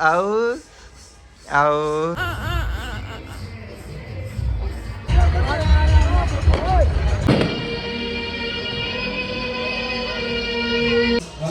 આવું આવું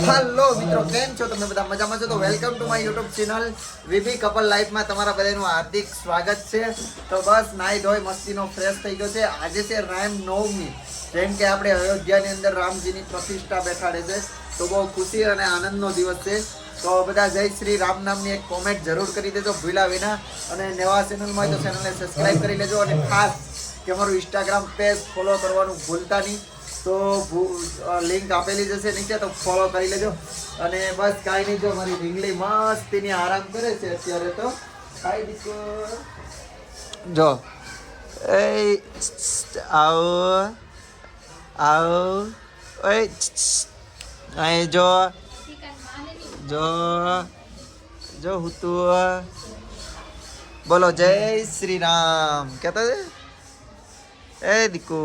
હાલો મિત્રો, કેમ છો તમે બધા? મજામાં છો? તો welcome to my YouTube channel VB couple લાઈફમાં તમારા બધાનું હાર્દિક સ્વાગત છે. તો બસ, નાઈ ધોઈ મસ્તીનો ફ્રેશ થઈ ગયો છે. આજે છે રામ નવમી. જેમ કે આપણે અયોધ્યાની અંદર રામજીની પ્રતિષ્ઠા બેઠાડે છે. તો બહુ ખુશી અને આનંદનો દિવસ છે. તો બધા જય શ્રી રામ નામની એક કોમેન્ટ જરૂર કરી દેજો ભૂલા વિના. અને નવા ચેનલમાં તો ચેનલને સબસ્ક્રાઇબ કરી લેજો. અને ખાસ કે અમારું ઇન્સ્ટાગ્રામ પેજ ફોલો કરવાનું ભૂલતા નહીં. તો લિંક આપેલી જશે નીચે, તો ફોલો કરી લેજો. અને બસ કાંઈ નહીં, જો મારી રીંગલી મસ્તીની આરામ કરે છે અત્યારે તો. કાંઈ દીકો જો. એ આવો આવો. એ અહીં જો. જો. જો, હું તું. બોલો, જય શ્રી રામ. કહેતા છે? એ દીકુ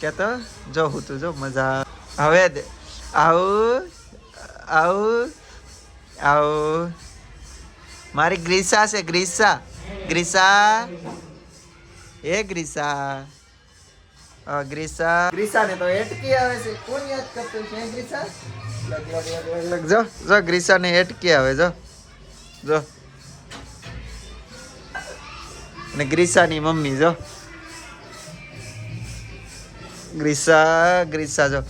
કહેતો જો હું તું જો મજા હવે આવું આવું આવું. મારી ગ્રીસા છે, ગ્રીસા ગ્રીસા. એ ગ્રીસા. ગ્રીસા. ગ્રીસા? ને તો જો જો ગ્રીસા ને એટકી આવે, જો જો. ને ગ્રીસાની મમ્મી, જો. ગ્રીસા ગ્રીસા જો.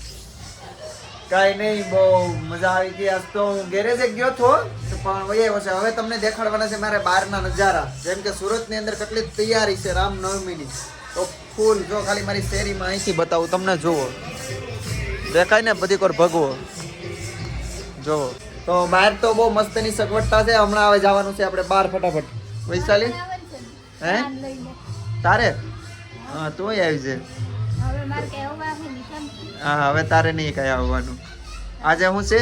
કાંઈ નહીં બહુ મજા આવી ગઈ. આજ તો હું ગેરેજે ગયો હતો તો પણ વહી આવ્યો છે. હવે તમને દેખાડવાના છે મારે બહારના નજારા. જેમ કે સુરતની અંદર કેટલી તૈયારી છે રામનવમીની. તો ફૂલ જો ખાલી મારી શેરીમાં અહીંથી બતાવું તમને જુઓ. દેખાય ને બધી કોર ભગવો. જુઓ. તો બહાર તો બહુ મસ્તની સગવડતા છે. હમણાં હવે જવાનું છે આપણે બહાર ફટાફટ. વૈશાલી? હે? તારે? હા તોય આવી છે. હા હવે તારે નહીં કઈ આવવાનું. આજે હું છે?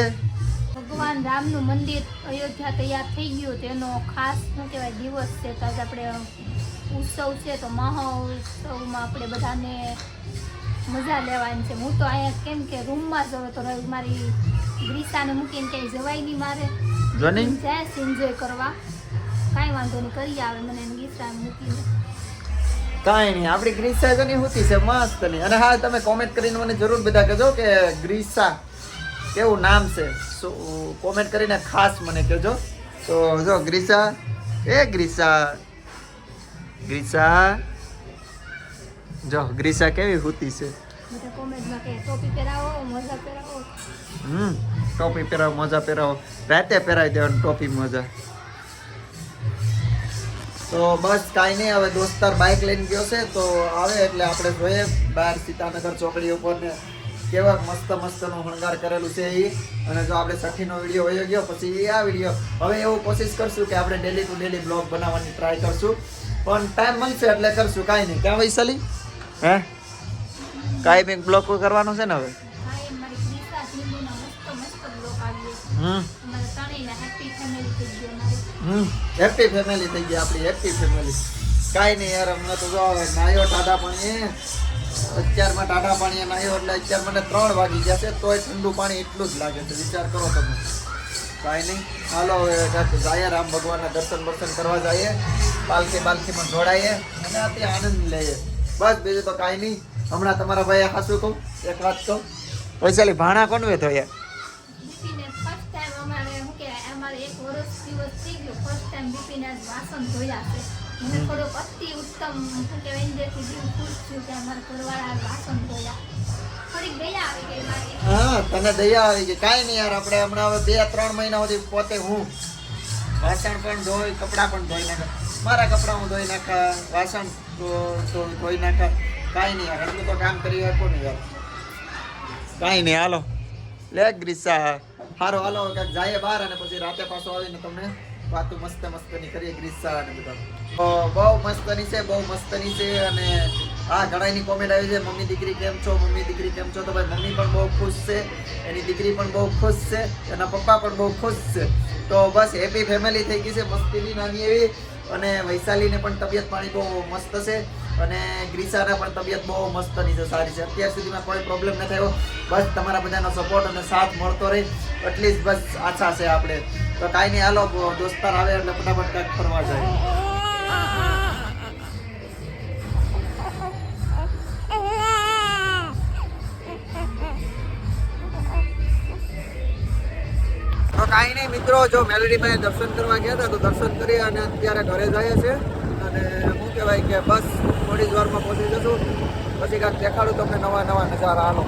ભગવાન રામનું મંદિર અયોધ્યા તૈયાર થઈ ગયું તેનો ખાસ શું કહેવાય દિવસ છે. તો આપણે ઉત્સવ છે તો મહોત્સવમાં આપણે બધાને મજા લેવાની છે. હું તો અહીંયા કેમ કે રૂમમાં જવું તો મારી ગ્રીસાને મૂકીને ક્યાંય જવાય નહીં મારે. જો જાય એન્જોય કરવા. કાંઈ વાંધો નહીં કરી આવે. મને ગીસાને મૂકીને. કાંઈ નહીં. આપણી ગ્રીસા છે ને હોતી છે મસ્તની. અને હા તમે કોમેન્ટ કરીને મને જરૂર બધા કહેજો કે ગ્રીસા કેવું નામ છે. કોમેન્ટ કરીને ખાસ મને કહેજો. તો જો ગ્રીસા એ ગ્રીસા ગ્રીસા જો ગ્રીસા કેવી હોતી છે. હમ ટોપી પહેરાવો મોજા પહેરાવો. રાતે પહેરાવી દેવાની ટોપી મોજા. તો બસ કાંઈ નહીં હવે દોસ્તાર બાઇક લઈને ગયો છે તો આવે એટલે આપણે જોઈએ બહાર સીતાનગર ચોકડી ઉપર ને કેવા મસ્ત મસ્તનો શણગાર કરેલું છે એ અને જો આપણે સઠીનો વીડિયો વયો ગયો પછી એ આ વીડિયો. હવે એવું કોશિશ કરશું કે આપણે ડેલી ટુ ડેલી બ્લોગ બનાવવાની ટ્રાય કરશું. પણ ટાઈમ મળશે એટલે કરશું કાંઈ નહીં. ક્યાં વૈશાલી હે? કાંઈ બી બ્લોગ કરવાનો છે ને હવે? હમ. હેપી ફેમિલી થઈ ગઈ આપણી હેપી ફેમિલી કાંઈ નહીં યાર, હમણાં તો જો નાયો ટાટા પાણીએ. અત્યારમાં ટાટા પાણીએ નાયો, એટલે અત્યાર મને ત્રણ વાગી ગયા છે, તોય ઠંડુ પાણી એટલું જ લાગે છે, વિચાર કરો તમે. કાંઈ નહીં. હાલો હવે જાય રામ ભગવાનના દર્શન બર્શન કરવા જઈએ. પાલખી પાલખીમાં જોડાઈએ અને આથી આનંદ લઈએ. બસ બીજું તો કાંઈ નહીં. હમણાં તમારા ભાઈ હાસું કહું, એક વાત કહું. વૈશાલી ભાણા કોનવે તો યાર? દિવસ થઈ ગયો. ફર્સ્ટ ટાઈમ બીપીના વાસણ ધોયા છે. મને થોડોક અતિ ઉત્તમ શું કહેવાય જેથી જીવ ખુશ થયું કે અમારા ઘરવાળા વાસણ ધોયા. હા તને દયા આવી ગઈ. કાંઈ નહીં યાર આપણે હમણાં હવે બે ત્રણ મહિના સુધી પોતે હું. વાસણ પણ ધોઈ કપડાં પણ ધોઈ નાખા. મારા કપડાં હું ધોઈ નાખા વાસણ ધોઈ નાખા. કાંઈ નહીં યાર એટલું તો કામ કરી શકો ને યાર. કાંઈ નહીં હાલો. લે ગ્રીસા. હારો, હાલો ક્યાંક જાય બહાર અને પછી રાતે પાછો આવીને તમને વાતો મસ્ત મસ્તની કરીએ ગ્રીસા અને બધા. તો બહુ મસ્તની છે, બહુ મસ્તની છે અને આ ઘણાની કોમેન્ટ આવી છે, મમ્મી દીકરી કેમ છો, મમ્મી દીકરી કેમ છો? તો ભાઈ મમ્મી પણ બહુ ખુશ છે, એની દીકરી પણ બહુ ખુશ છે, એના પપ્પા પણ બહુ ખુશ છે. તો બસ હેપી ફેમિલી થઈ ગઈ છે, મસ્તીની નાની એવી અને વૈશાલીને પણ તબિયત પાણી બહુ મસ્ત છે. અને ગ્રીસાના પણ તબિયત બહુ મસ્તની છે, સારી છે. અત્યાર સુધીમાં કોઈ પ્રોબ્લેમ ન થયો બસ તમારા બધાનો સપોર્ટ અને સાથ મળતો રહે. એટલી બસ આશા છે આપણે. તો કાંઈ નહીં, હાલો દોસ્તાર આવે એટલે ફટાફટ કાંઈક ફરવા જાય. કાંઈ નહીં, મિત્રો, જો મેલેડીમાં દર્શન કરવા ગયા હતા, તો દર્શન કરી અને અત્યારે ઘરે જઈએ છે અને શું કહેવાય કે બસ થોડી જ વારમાં પહોંચી જશું. પછી કાંઈક દેખાડું તમને નવા નવા નજારા હાલો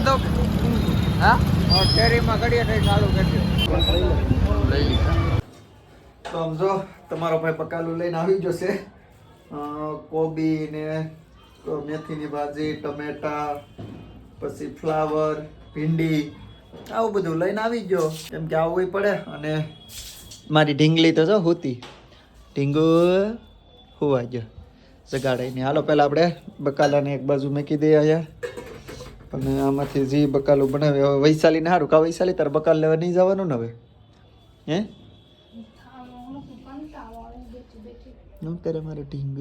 કરી દો હા? કેરીમાં ઘડીએ થઈ ચાલુ કરજો. લઈ લીધા સમજો તમારો ભાઈ પકાલું લઈને આવી જશે કોબી ને તો મેથીની ભાજી ટમેટા પછી ફ્લાવર ભીંડી આવું બધું લઈને આવી ગયો. કેમ કે આવવું પડે અને મારી ઢીંગલી તો જો હોતી. ઢીંગુ હોવા ગયો. જગાડાઈને હાલો પહેલાં આપણે બકાલાને એક બાજુ મૂકી દઈએ અહીંયા. અને આમાંથી જે બકાલું બનાવે હવે વૈશાલી ને સારું કા વૈશાલી તારે બકાલ લેવા નહીં જવાનું ને હવે? હે? નું મારું ઢીંગ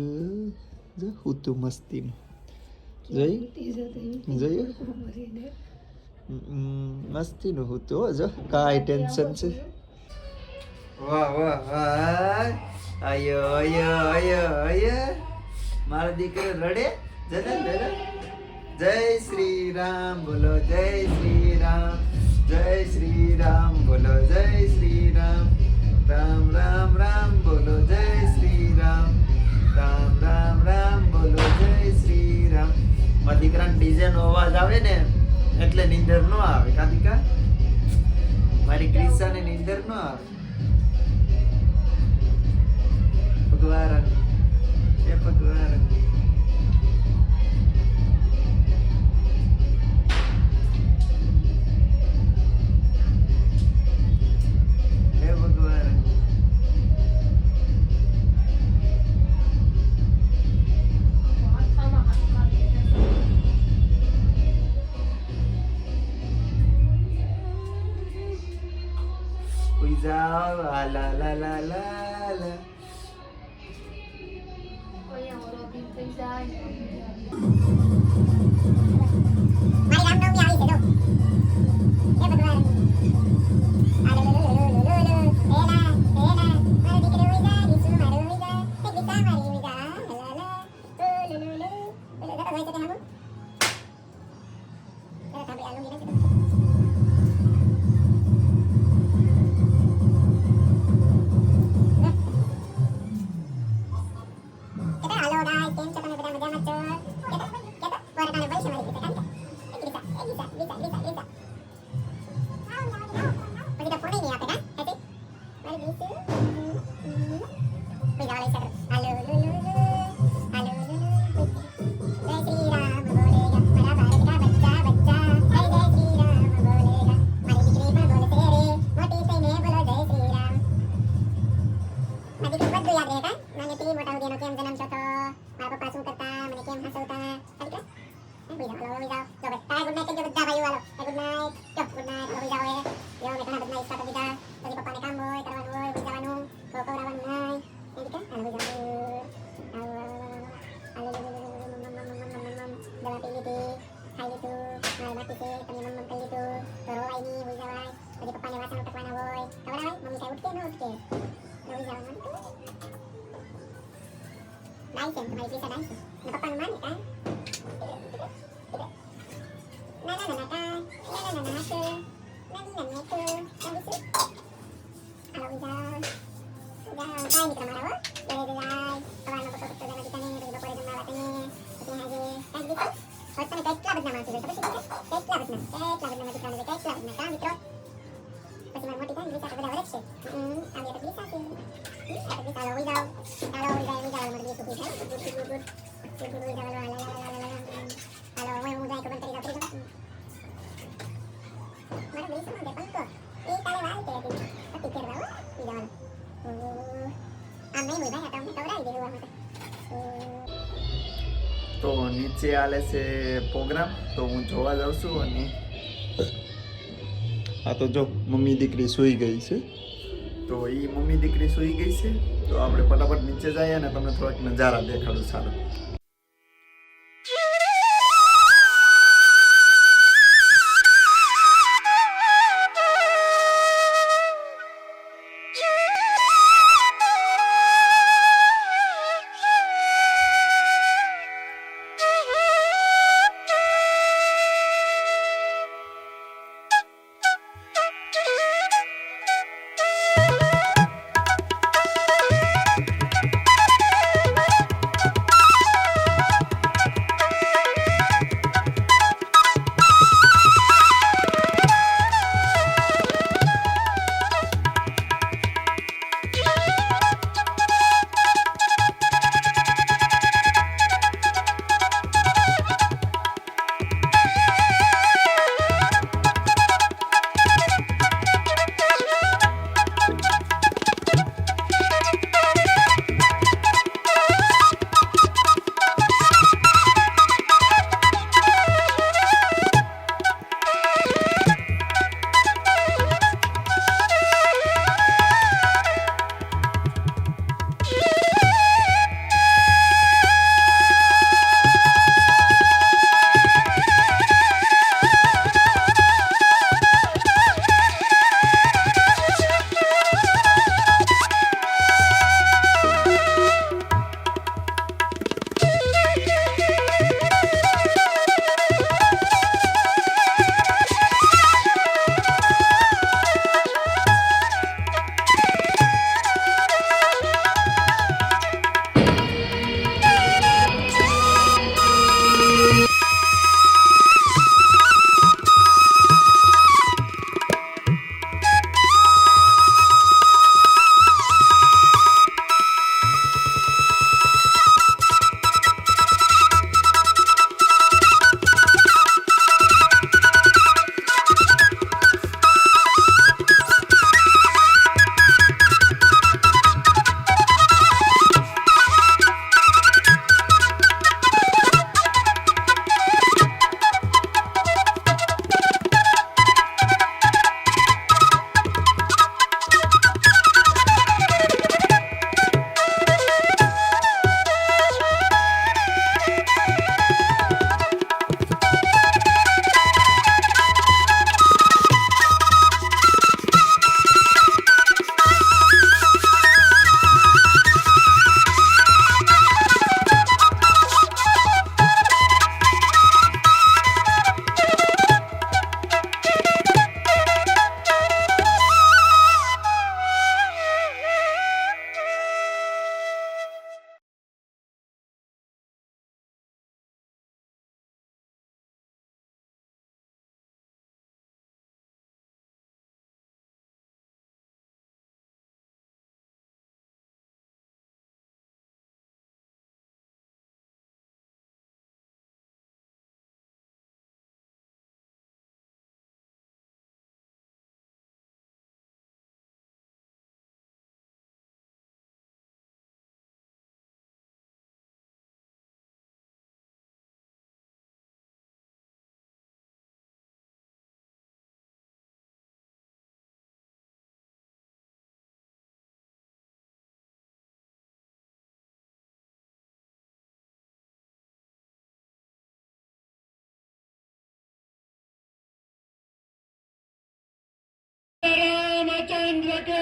જો હું તું મસ્તીનું જોયું હમ, મસ્તીનું હું તો જો કાંઈ ટેન્શન છે. વાહ વાહ વાહ. આયો આયો આયો આયો. મારો દીકરો રડે. જરા જરા જય શ્રી રામ બોલો જય શ્રી રામ જય શ્રી રામ બોલો જય શ્રી રામ રામ રામ રામ બોલો જય શ્રી રામ રામ રામ રામ બોલો જય શ્રી રામ મારા દીકરાને ડીજે નો અવાજ આવે ને, એટલે નીંદર નો આવે. કાતિકા મારી ક્રિશાને નીંદર નો આવે. ભગવાન એ ભગવાન. kalau mau mulai ke menteri તો નીચે આલે છે પ્રોગ્રામ તો હું જોવા જાઉં છું અને આ તો જો મમ્મી દીકરી સૂઈ ગઈ છે તો એ મમ્મી દીકરી સૂઈ ગઈ છે તો આપણે ફટાફટ નીચે જઈએ અને તમને થોડાક નજારા દેખાડું સારું গোবিন্দকে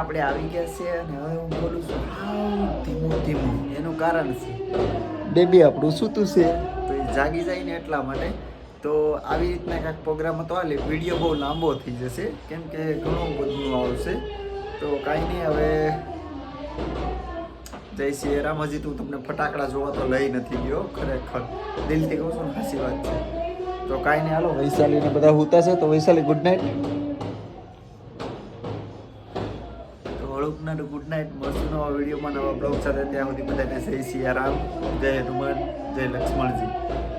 આપણે આવી ગયા છે અને હવે હું બોલું છું ધીમું ધીમું. એનું કારણ છે. બેબી આપણું સૂતું છે. તો એ જાગી જાય ને એટલા માટે. તો આવી રીતના કાંઈક પ્રોગ્રામ હતો એટલે વીડિયો બહુ લાંબો થઈ જશે. કેમ કે ઘણું બધું આવશે. તો કાંઈ નહીં હવે જય શ્રી રામ હજી તું તમને ફટાકડા જોવા તો લઈ નથી ગયો ખરેખર. દિલથી કહું છું ને હાસી વાત છે. તો કાંઈ નહીં હાલો. વૈશાલીને બધા હુતા છે તો વૈશાલી ગુડ નાઇટ હળુકના ગુડ નાઇટ મળશું નવા વિડીયોમાં નવા બ્લોગ સાથે ત્યાં સુધી બધાને જય સિયારામ. જય હનુમાન. જય લક્ષ્મણજી.